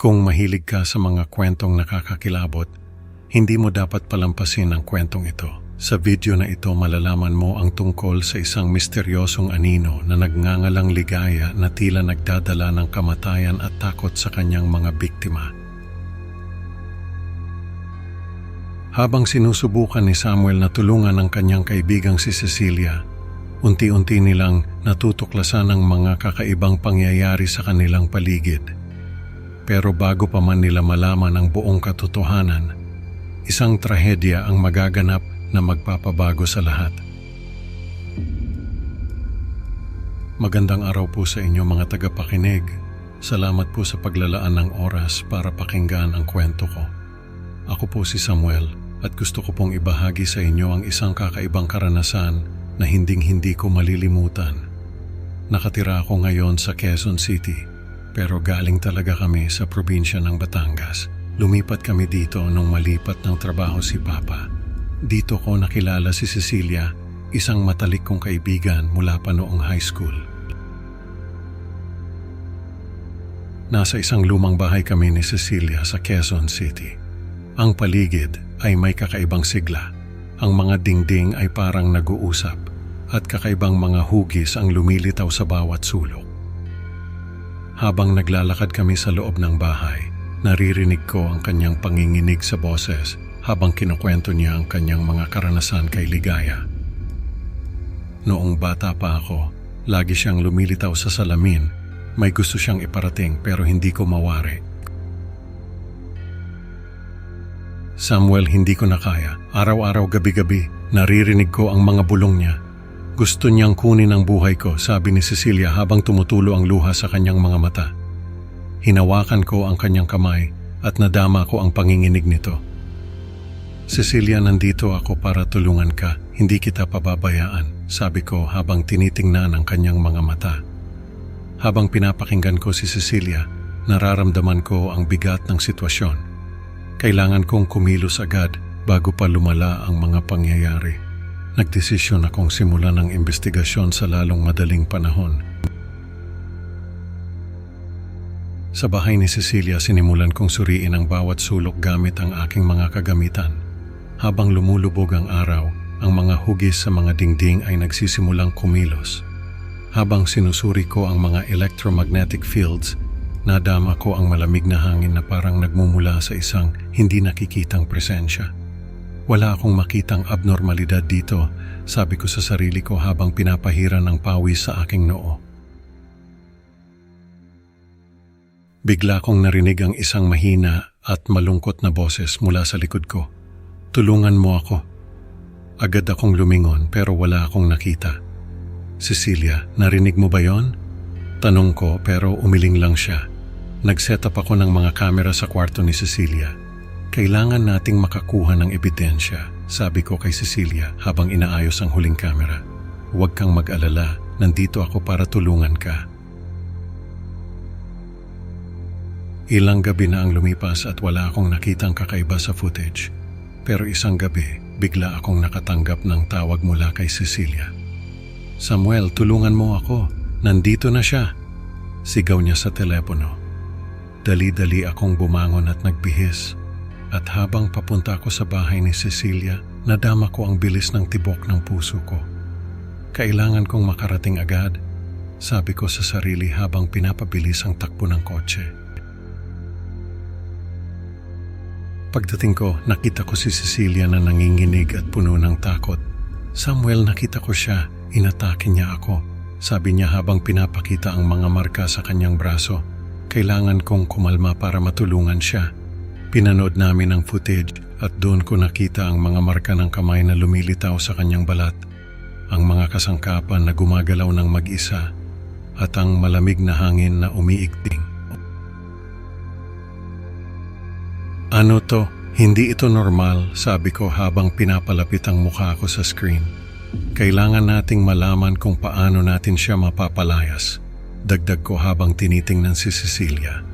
Kung mahilig ka sa mga kwentong nakakakilabot, hindi mo dapat palampasin ang kwentong ito. Sa video na ito malalaman mo ang tungkol sa isang misteryosong anino na nagngangalang ligaya na tila nagdadala ng kamatayan at takot sa kanyang mga biktima. Habang sinusubukan ni Samuel na tulungan ang kanyang kaibigang si Cecilia, unti-unti nilang natutuklasan ang mga kakaibang pangyayari sa kanilang paligid. Pero bago pa man nila malaman ang buong katotohanan, isang trahedya ang magaganap na magpapabago sa lahat. Magandang araw po sa inyo mga tagapakinig. Salamat po sa paglalaan ng oras para pakinggan ang kwento ko. Ako po si Samuel at gusto ko pong ibahagi sa inyo ang isang kakaibang karanasan na hinding-hindi ko malilimutan. Nakatira ako ngayon sa Quezon City pero galing talaga kami sa probinsya ng Batangas. Lumipat kami dito nung malipat ng trabaho si Papa. Dito ko nakilala si Cecilia, isang matalik kong kaibigan mula pa noong high school. Nasa isang lumang bahay kami ni Cecilia sa Quezon City. Ang paligid ay may kakaibang sigla. Ang mga dingding ay parang nag-uusap at kakaibang mga hugis ang lumilitaw sa bawat sulok. Habang naglalakad kami sa loob ng bahay, naririnig ko ang kanyang panginginig sa boses habang kinukwento niya ang kanyang mga karanasan kay Ligaya. Noong bata pa ako, lagi siyang lumilitaw sa salamin. May gusto siyang iparating pero hindi ko mawari. Samuel, hindi ko na kaya. Araw-araw, gabi-gabi, naririnig ko ang mga bulong niya. Gusto niyang kunin ang buhay ko, sabi ni Cecilia habang tumutulo ang luha sa kanyang mga mata. Hinawakan ko ang kanyang kamay at nadama ko ang panginginig nito. Cecilia, nandito ako para tulungan ka. Hindi kita pababayaan, sabi ko habang tinitingnan ang kanyang mga mata. Habang pinapakinggan ko si Cecilia, nararamdaman ko ang bigat ng sitwasyon. Kailangan kong kumilos agad bago pa lumala ang mga pangyayari. Nagdesisyon akong simulan ng investigasyon sa lalong madaling panahon. Sa bahay ni Cecilia, sinimulan kong suriin ang bawat sulok gamit ang aking mga kagamitan. Habang lumulubog ang araw, ang mga hugis sa mga dingding ay nagsisimulang kumilos. Habang sinusuri ko ang mga electromagnetic fields, nadama ko ang malamig na hangin na parang nagmumula sa isang hindi nakikitang presensya. Wala akong makitang abnormalidad dito, sabi ko sa sarili ko habang pinapahiran ng pawis sa aking noo. Bigla kong narinig ang isang mahina at malungkot na boses mula sa likod ko. Tulungan mo ako. Agad akong lumingon pero wala akong nakita. Cecilia, narinig mo ba yon? Tanong ko pero umiling lang siya. Nag-set up ako ng mga kamera sa kwarto ni Cecilia. Kailangan nating makakuha ng ebidensya, sabi ko kay Cecilia habang inaayos ang huling kamera. Huwag kang mag-alala, nandito ako para tulungan ka. Ilang gabi na ang lumipas at wala akong nakitang kakaiba sa footage. Pero isang gabi, bigla akong nakatanggap ng tawag mula kay Cecilia. Samuel, tulungan mo ako. Nandito na siya. Sigaw niya sa telepono. Dali-dali akong bumangon at nagbihis. At habang papunta ako sa bahay ni Cecilia, nadama ko ang bilis ng tibok ng puso ko. Kailangan kong makarating agad, sabi ko sa sarili habang pinapabilis ang takbo ng kotse. Pagdating ko, nakita ko si Cecilia na nanginginig at puno ng takot. Samuel, nakita ko siya. Inatake niya ako. Sabi niya habang pinapakita ang mga marka sa kanyang braso. Kailangan kong kumalma para matulungan siya. Pinanood namin ang footage at doon ko nakita ang mga marka ng kamay na lumilitaw sa kanyang balat. Ang mga kasangkapan na gumagalaw ng mag-isa at ang malamig na hangin na umiigting. Ano to? Hindi ito normal, sabi ko habang pinapalapit ang mukha ko sa screen. Kailangan nating malaman kung paano natin siya mapapalayas. Dagdag ko habang tinitingnan si Cecilia.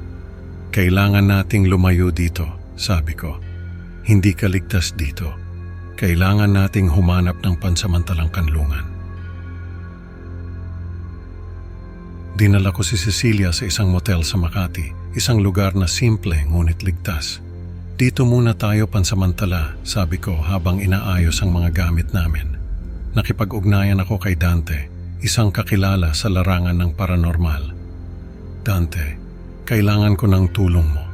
Kailangan nating lumayo dito, sabi ko. Hindi ka ligtas dito. Kailangan nating humanap ng pansamantalang kanlungan. Dinala ko si Cecilia sa isang motel sa Makati, isang lugar na simple ngunit ligtas. Dito muna tayo pansamantala, sabi ko habang inaayos ang mga gamit namin. Nakipag-ugnayan ako kay Dante, isang kakilala sa larangan ng paranormal. Dante, kailangan ko ng tulong mo.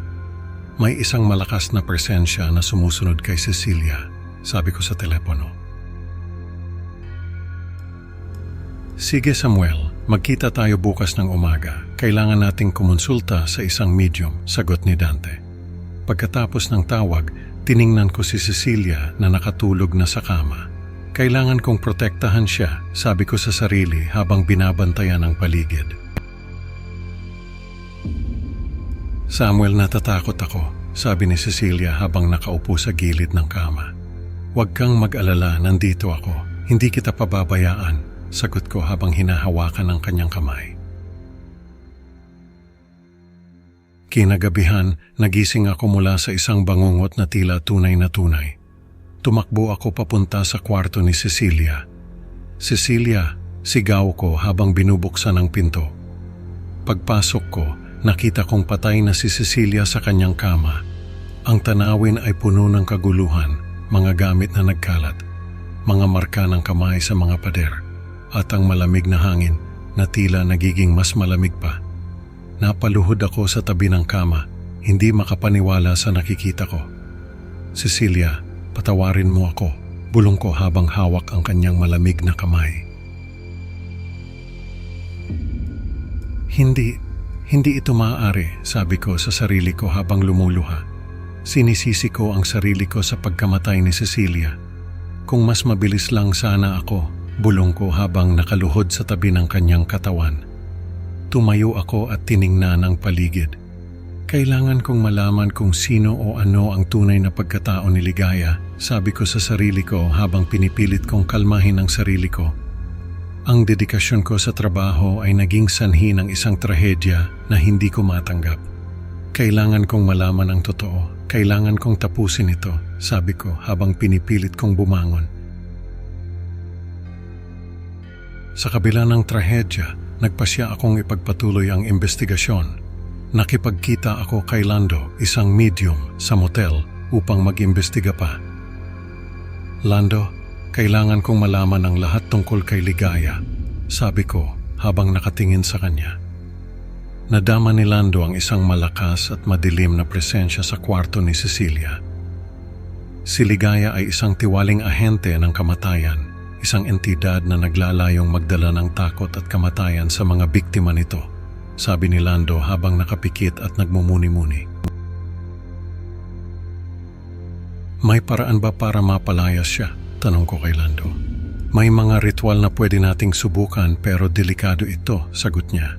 May isang malakas na presensya na sumusunod kay Cecilia, sabi ko sa telepono. Sige Samuel, magkita tayo bukas ng umaga. Kailangan nating kumonsulta sa isang medium, sagot ni Dante. Pagkatapos ng tawag, tiningnan ko si Cecilia na nakatulog na sa kama. Kailangan kong protektahan siya, sabi ko sa sarili habang binabantayan ang paligid. Samuel, natatakot ako, sabi ni Cecilia habang nakaupo sa gilid ng kama. Huwag kang mag-alala, nandito ako. Hindi kita pababayaan, sagot ko habang hinahawakan ang kanyang kamay. Kinagabihan, nagising ako mula sa isang bangungot na tila tunay na tunay. Tumakbo ako papunta sa kwarto ni Cecilia. Cecilia, sigaw ko habang binubuksan ang pinto. Pagpasok ko, nakita kong patay na si Cecilia sa kanyang kama. Ang tanawin ay puno ng kaguluhan, mga gamit na nagkalat, mga marka ng kamay sa mga pader, at ang malamig na hangin na tila nagiging mas malamig pa. Napaluhod ako sa tabi ng kama, hindi makapaniwala sa nakikita ko. Cecilia, patawarin mo ako, bulong ko habang hawak ang kanyang malamig na kamay. Hindi, hindi ito maaari, sabi ko sa sarili ko habang lumuluha. Sinisisi ko ang sarili ko sa pagkamatay ni Cecilia. Kung mas mabilis lang sana ako, bulong ko habang nakaluhod sa tabi ng kanyang katawan. Tumayo ako at tiningnan ang paligid. Kailangan kong malaman kung sino o ano ang tunay na pagkatao ni Ligaya, sabi ko sa sarili ko habang pinipilit kong kalmahin ang sarili ko. Ang dedikasyon ko sa trabaho ay naging sanhi ng isang trahedya na hindi ko matanggap. Kailangan kong malaman ang totoo. Kailangan kong tapusin ito, sabi ko habang pinipilit kong bumangon. Sa kabila ng trahedya, nagpasya akong ipagpatuloy ang investigasyon. Nakipagkita ako kay Lando, isang medium, sa motel upang mag-imbestiga pa. Lando, kailangan kong malaman ang lahat tungkol kay Ligaya, sabi ko habang nakatingin sa kanya. Nadama ni Lando ang isang malakas at madilim na presensya sa kwarto ni Cecilia. Si Ligaya ay isang tiwaling ahente ng kamatayan, isang entidad na naglalayong magdala ng takot at kamatayan sa mga biktima nito, sabi ni Lando habang nakapikit at nagmumuni-muni. May paraan ba para mapalayas siya? Tanong ko kay Lando. May mga ritual na pwede nating subukan pero delikado ito, sagot niya.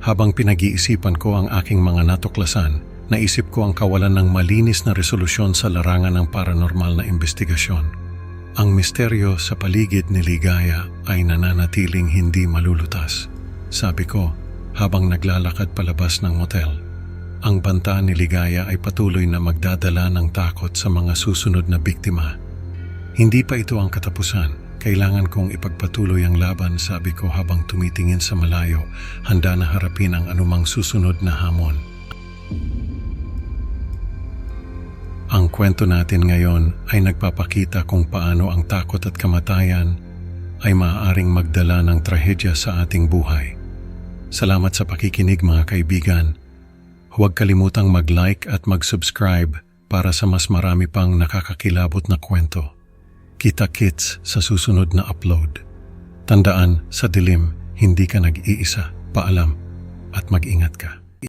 Habang pinag-iisipan ko ang aking mga natuklasan, naisip ko ang kawalan ng malinis na resolusyon sa larangan ng paranormal na investigasyon. Ang misteryo sa paligid ni Ligaya ay nananatiling hindi malulutas. Sabi ko, habang naglalakad palabas ng motel. Ang banta ni Ligaya ay patuloy na magdadala ng takot sa mga susunod na biktima. Hindi pa ito ang katapusan. Kailangan kong ipagpatuloy ang laban, sabi ko habang tumitingin sa malayo, handa na harapin ang anumang susunod na hamon. Ang kwento natin ngayon ay nagpapakita kung paano ang takot at kamatayan ay maaaring magdala ng trahedya sa ating buhay. Salamat sa pakikinig mga kaibigan. Huwag kalimutang mag-like at mag-subscribe para sa mas marami pang nakakakilabot na kwento. Kita-kits sa susunod na upload. Tandaan, sa dilim, hindi ka nag-iisa. Paalam at mag-ingat ka.